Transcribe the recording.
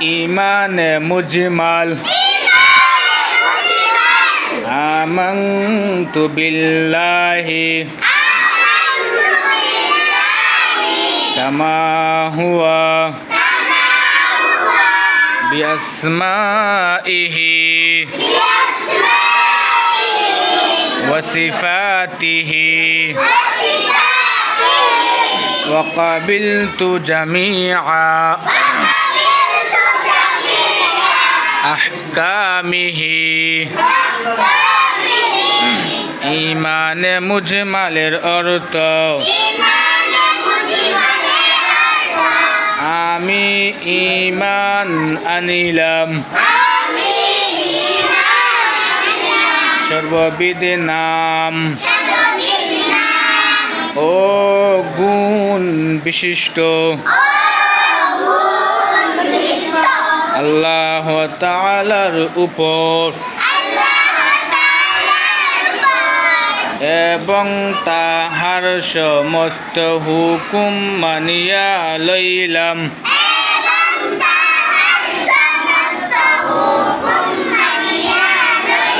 إيمان مجمل. آمنت بالله. كما هو. بأسمائه. وصفاته. وقبلت جميع আহকামিহি। ইমানে মুজমালের অর্থ। আমি ইমান আনিলাম। সর্ববিধি নাম। ও গুণ বিশিষ্ট। আল্লাহ তালার উপর। এবং তাহার সমস্ত হুকুম মানিয়া লইলাম।